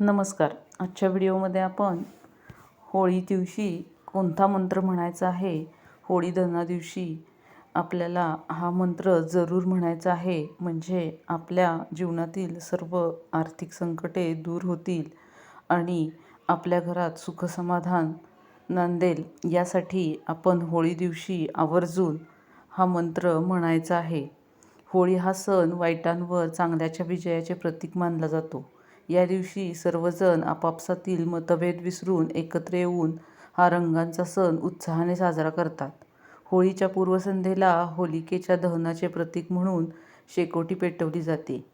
नमस्कार. आजच्या व्हिडिओमध्ये आपण होळी दिवशी कोणता मंत्र म्हणायचा आहे? होळी दहना दिवशी आपल्याला हा मंत्र जरूर म्हणायचा आहे. म्हणजे आपल्या जीवनातील सर्व आर्थिक संकटे दूर होतील आणि आपल्या घरात सुखसमाधान नांदेल यासाठी आपण होळी दिवशी आवर्जून हा मंत्र म्हणायचा आहे. होळी हा सण वाईटांवर चांगल्याच्या विजयाचे प्रतीक मानला जातो. या दिवशी सर्वजण आपापसातील मतभेद विसरून एकत्र येऊन हा रंगांचा सण उत्साहाने साजरा करतात. होळीच्या पूर्वसंध्येला होलिकेच्या दहनाचे प्रतीक म्हणून शेकोटी पेटवली जाते.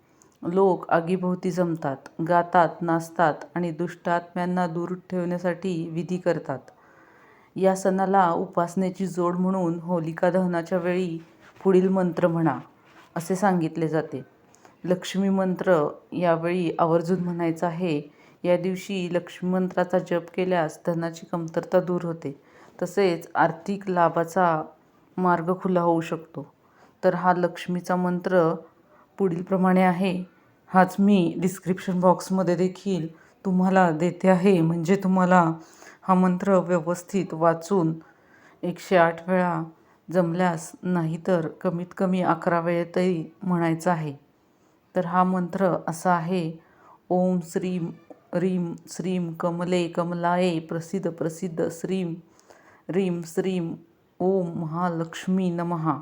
लोक आगीभोवती जमतात गातात नाचतात आणि दुष्ट आत्म्यांना दूर ठेवण्यासाठी विधी करतात. या सणाला उपासनेची जोड म्हणून होलिका दहनाच्या वेळी पुढील मंत्र म्हणा असे सांगितले जाते. लक्ष्मी मंत्र यावेळी आवर्जून म्हणायचा आहे. या दिवशी लक्ष्मी मंत्राचा जप केल्यास धनाची कमतरता दूर होते. तसेच आर्थिक लाभाचा मार्ग खुला होऊ शकतो. तर हा लक्ष्मीचा मंत्र पुढीलप्रमाणे आहे. हाच मी डिस्क्रिप्शन बॉक्समध्ये देखील तुम्हाला देते आहे. म्हणजे तुम्हाला हा मंत्र व्यवस्थित वाचून एकशे आठ वेळा जमल्यास नाहीतर कमीत कमी अकरा वेळेतही म्हणायचं आहे. तर हा मंत्र असा आहे ओम श्रीम रीम श्रीम कमले कमलाये प्रसिद्ध प्रसिद्ध श्रीम रीम श्रीम ओम महालक्ष्मी नमहा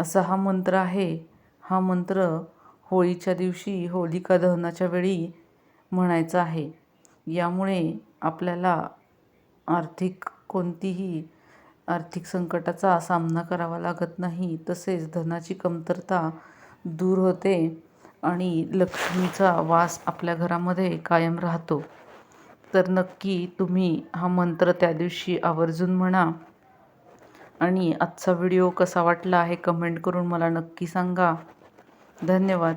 असा हा मंत्र आहे. हा मंत्र होळीच्या दिवशी होलिका दहनाच्या वेळी म्हणायचा आहे. यामुळे आपल्याला आर्थिक कोणतीही आर्थिक संकटाचा सामना करावा लागत नाही. तसेच धनाची कमतरता दूर होते आणि लक्ष्मीचा वास आपल्या घरामध्ये कायम राहतो. तर नक्की तुम्ही हा मंत्र त्या दिवशी आवर्जून म्हणा. आणि आजचा व्हिडिओ कसा वाटला हे कमेंट करून मला नक्की सांगा. धन्यवाद.